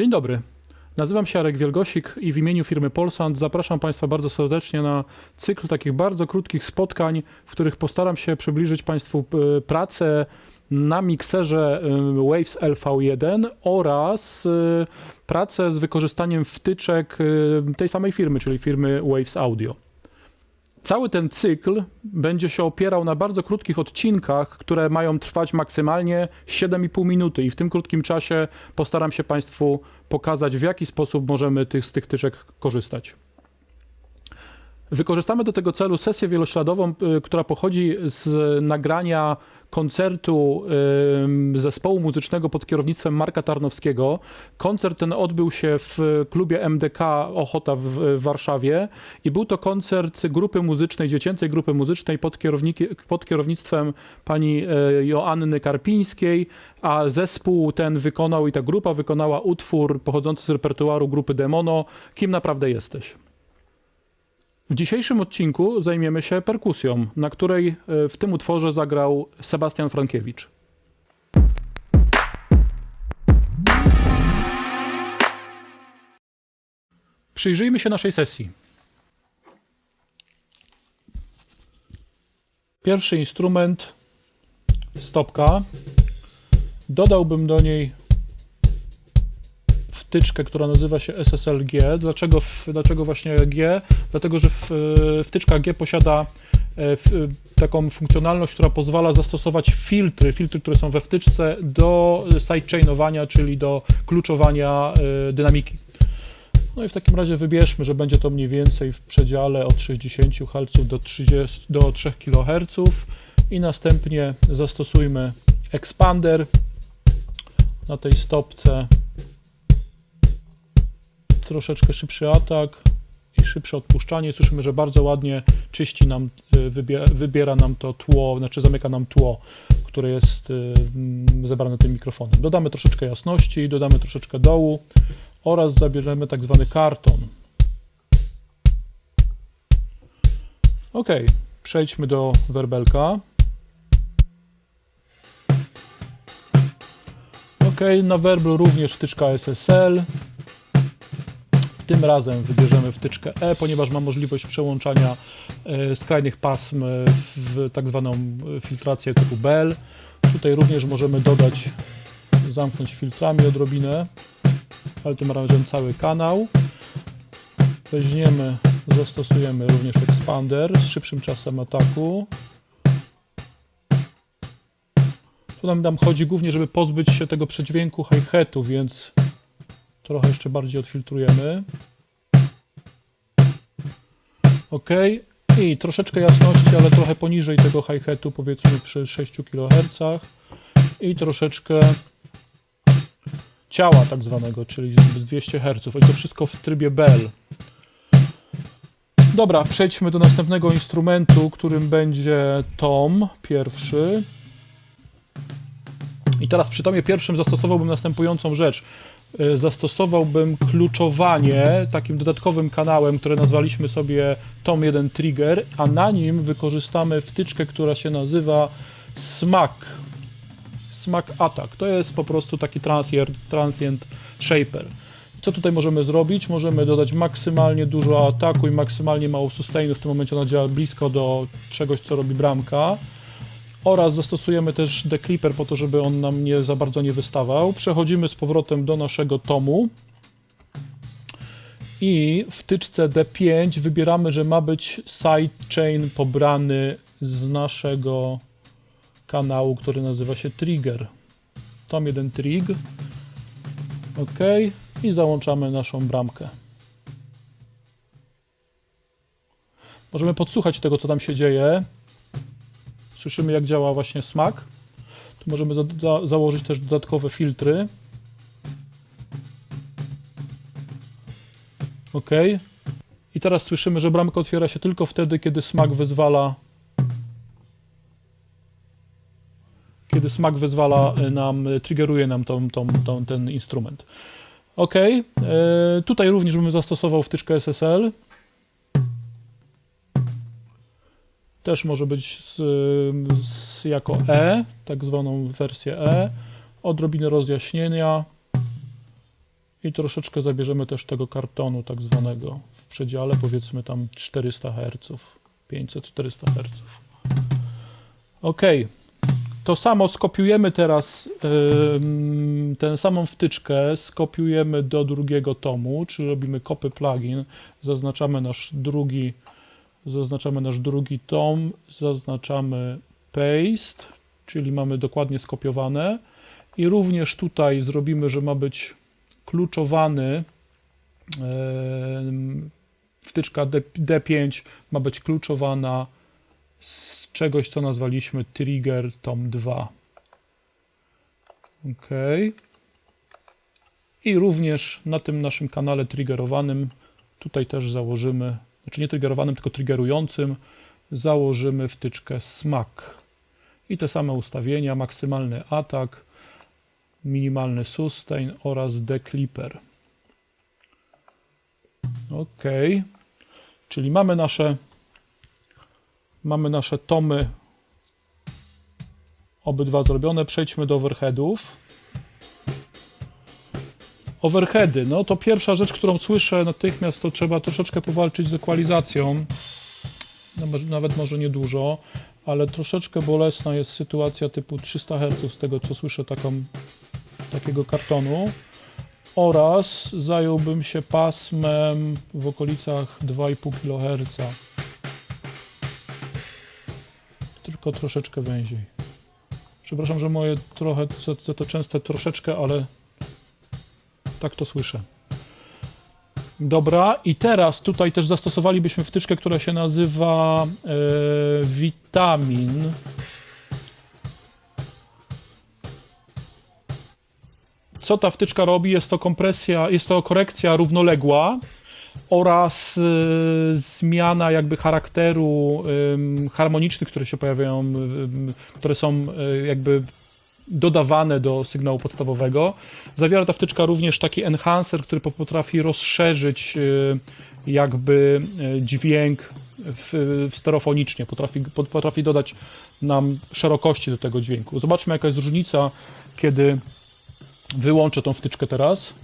Dzień dobry. Nazywam się Arek Wielgosik i w imieniu firmy Polsant zapraszam Państwa bardzo serdecznie na cykl takich bardzo krótkich spotkań, w których postaram się przybliżyć Państwu e, pracę na mikserze e, Waves LV1 oraz e, pracę z wykorzystaniem wtyczek tej samej firmy, czyli firmy Waves Audio. Cały ten cykl będzie się opierał na bardzo krótkich odcinkach, które mają trwać maksymalnie 7,5 minuty i w tym krótkim czasie postaram się Państwu pokazać, w jaki sposób możemy tych, z tych wtyczek korzystać. Wykorzystamy do tego celu sesję wielośladową, y, która pochodzi z nagrania koncertu zespołu muzycznego pod kierownictwem Marka Tarnowskiego. Koncert ten odbył się w klubie MDK Ochota w, Warszawie i był to koncert grupy muzycznej, dziecięcej grupy muzycznej pod, pod kierownictwem pani y, Joanny Karpińskiej, a zespół ten wykonał i ta grupa wykonała utwór pochodzący z repertuaru grupy Demono Kim naprawdę jesteś? W dzisiejszym odcinku zajmiemy się perkusją, na której e, w tym utworze zagrał Sebastian Frankiewicz. Przyjrzyjmy się naszej sesji. Pierwszy instrument stopka. Dodałbym do niej wtyczkę, która nazywa się SSL-G. Dlaczego, w, dlaczego właśnie G? Dlatego, że w, wtyczka G posiada e, w, taką funkcjonalność, która pozwala zastosować filtry, filtry, które są we wtyczce do sidechainowania, czyli do kluczowania e, dynamiki. No i w takim razie wybierzmy, że będzie to mniej więcej w przedziale od 60 Hz do, 30, do 3 kHz i następnie zastosujmy expander na tej stopce troszeczkę szybszy atak i szybsze odpuszczanie. Słyszymy, że bardzo ładnie czyści nam, y, wybiera, nam to tło, znaczy zamyka nam tło, które jest y, mm, zebrane tym mikrofonem. Dodamy troszeczkę jasności, dodamy troszeczkę dołu oraz zabierzemy tak zwany karton. Ok, przejdźmy do werbelka. Ok, na werblu również wtyczka SSL. Tym razem wybierzemy wtyczkę E, ponieważ ma możliwość przełączania e, skrajnych pasm w tak zwaną e, filtrację typu Bell. Tutaj również możemy dodać, zamknąć filtrami odrobinę, ale tym razem cały kanał. Weźmiemy, zastosujemy również expander z szybszym czasem ataku. Tu nam, nam chodzi głównie, żeby pozbyć się tego przedźwięku hi-hatu, więc trochę jeszcze bardziej odfiltrujemy. OK. I troszeczkę jasności, ale trochę poniżej tego hi-hatu, powiedzmy przy 6 kHz. I troszeczkę ciała tak zwanego, czyli z 200 Hz. I to wszystko w trybie Bell. Dobra, przejdźmy do następnego instrumentu, którym będzie tom pierwszy. I teraz przy tomie pierwszym zastosowałbym następującą rzecz. Y, Zastosowałbym kluczowanie takim dodatkowym kanałem, które nazwaliśmy sobie Tom 1 Trigger, a na nim wykorzystamy wtyczkę, która się nazywa SMAC. SMAC Attack. To jest po prostu taki transient, transient shaper. Co tutaj możemy zrobić? Możemy dodać maksymalnie dużo ataku i maksymalnie mało sustainu. W tym momencie ona działa blisko do czegoś, co robi bramka oraz zastosujemy też declipper po to, żeby on nam nie za bardzo nie wystawał. Przechodzimy z powrotem do naszego tomu i w tyczce D5 wybieramy, że ma być sidechain pobrany z naszego kanału, który nazywa się trigger. Tom 1 trig. OK i załączamy naszą bramkę. Możemy podsłuchać tego, co tam się dzieje słyszymy jak działa właśnie smak. Tu możemy za, za, założyć też dodatkowe filtry. OK. I teraz słyszymy, że bramka otwiera się tylko wtedy, kiedy smak wyzwala kiedy smak wyzwala nam, triggeruje nam tą, tą, tą, ten instrument. OK. E, tutaj również bym zastosował wtyczkę SSL. Też może być z, z, jako E, tak zwaną wersję E, odrobinę rozjaśnienia I troszeczkę zabierzemy też tego kartonu tak zwanego w przedziale powiedzmy tam 400 Hz, 500-400 Hz. Ok, to samo skopiujemy teraz ym, tę samą wtyczkę, skopiujemy do drugiego tomu, czyli robimy copy plugin, zaznaczamy nasz drugi, zaznaczamy nasz drugi tom, zaznaczamy paste, czyli mamy dokładnie skopiowane i również tutaj zrobimy, że ma być kluczowany wtyczka D, D5 ma być kluczowana z czegoś, co nazwaliśmy trigger tom 2. OK. I również na tym naszym kanale triggerowanym, tutaj też założymy, znaczy nie triggerowanym, tylko triggerującym, założymy wtyczkę smack. I te same ustawienia, maksymalny atak, minimalny sustain oraz declipper. OK. Czyli mamy nasze mamy nasze tomy obydwa zrobione. Przejdźmy do overheadów. Overheady, no to pierwsza rzecz, którą słyszę natychmiast, to trzeba troszeczkę powalczyć z ekwalizacją. No, nawet może nie dużo, ale troszeczkę bolesna jest sytuacja typu 300 Hz, z tego co słyszę taką, takiego kartonu. Oraz zająłbym się pasmem w okolicach 2,5 kHz. Tylko troszeczkę węziej. Przepraszam, że moje trochę, to, to częste troszeczkę, ale tak to słyszę. Dobra, i teraz tutaj też zastosowalibyśmy wtyczkę, która się nazywa e, Vitamin. Co ta wtyczka robi? Jest to kompresja, jest to korekcja równoległa oraz e, zmiana jakby charakteru em, harmonicznych, które się pojawiają, em, które są e, jakby dodawane do sygnału podstawowego. Zawiera ta wtyczka również taki enhancer, który po- potrafi rozszerzyć e, jakby e, dźwięk w, w stereofonicznie, potrafi, po- potrafi dodać nam szerokości do tego dźwięku. Zobaczmy jaka jest różnica, kiedy wyłączę tą wtyczkę teraz.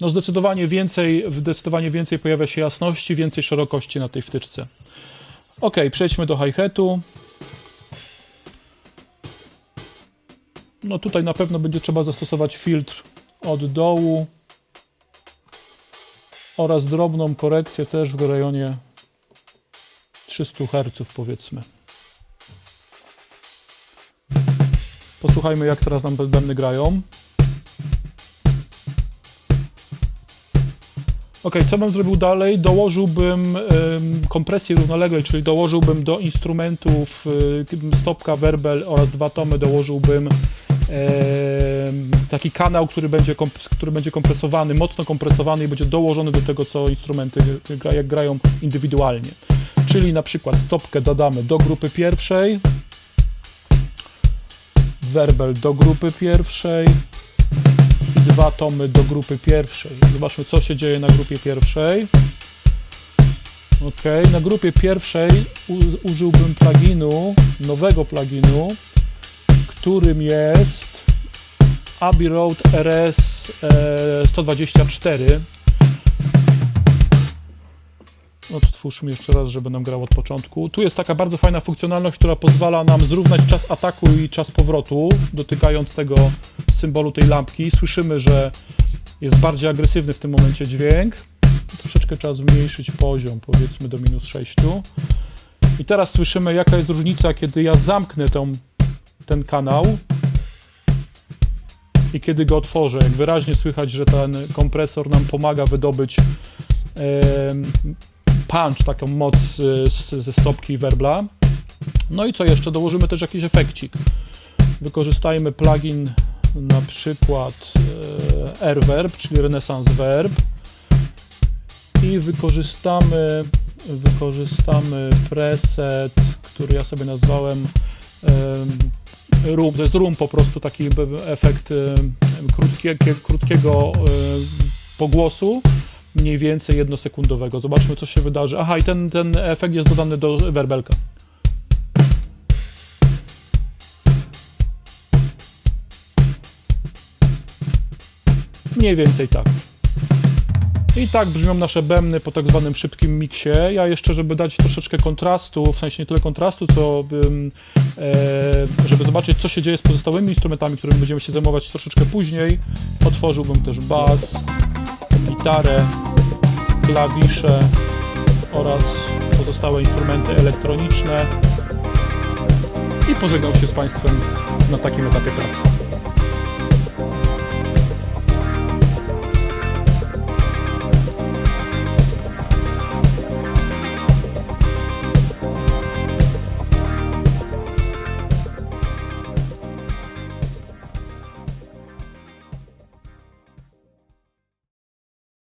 No zdecydowanie więcej, zdecydowanie więcej pojawia się jasności, więcej szerokości na tej wtyczce. Ok, przejdźmy do hi-hatu. No tutaj na pewno będzie trzeba zastosować filtr od dołu oraz drobną korekcję też w rejonie 300 Hz powiedzmy. Posłuchajmy jak teraz nam bębny grają. Ok, co bym zrobił dalej? Dołożyłbym em, kompresję równoległej, czyli dołożyłbym do instrumentów y, stopka, werbel oraz dwa tomy, dołożyłbym taki kanał, który będzie, który będzie kompresowany, mocno kompresowany i będzie dołożony do tego, co instrumenty jak grają indywidualnie. Czyli na przykład stopkę dodamy do grupy pierwszej, werbel do grupy pierwszej, dwa tomy do grupy pierwszej. Zobaczmy, co się dzieje na grupie pierwszej. Ok, na grupie pierwszej użyłbym pluginu, nowego pluginu, którym jest Abbey Road RS e, 124. Odtwórzmy jeszcze raz, żeby nam grał od początku. Tu jest taka bardzo fajna funkcjonalność, która pozwala nam zrównać czas ataku i czas powrotu, dotykając tego symbolu tej lampki. Słyszymy, że jest bardziej agresywny w tym momencie dźwięk. Troszeczkę trzeba zmniejszyć poziom, powiedzmy do minus 6. I teraz słyszymy, jaka jest różnica, kiedy ja zamknę tą, ten kanał i kiedy go otworzę. Jak wyraźnie słychać, że ten kompresor nam pomaga wydobyć em, punch, taką moc y, ze stopki werbla. No i co jeszcze? Dołożymy też jakiś efekcik. Wykorzystajmy plugin na przykład e, AirVerb, czyli Renaissance Verb i wykorzystamy wykorzystamy preset, który ja sobie nazwałem em, room, to jest room po prostu taki efekt em, krótkiego, pogłosu mniej więcej jednosekundowego. Zobaczmy, co się wydarzy. Aha, i ten, ten efekt jest dodany do werbelka. Mniej więcej tak. I tak brzmią nasze bębny po tak zwanym szybkim miksie. Ja jeszcze, żeby dać troszeczkę kontrastu, w sensie nie tyle kontrastu, co e, żeby zobaczyć, co się dzieje z pozostałymi instrumentami, którymi będziemy się zajmować troszeczkę później, otworzyłbym też bas, gitarę klawisze oraz pozostałe instrumenty elektroniczne i pożegnał się z Państwem na takim etapie pracy.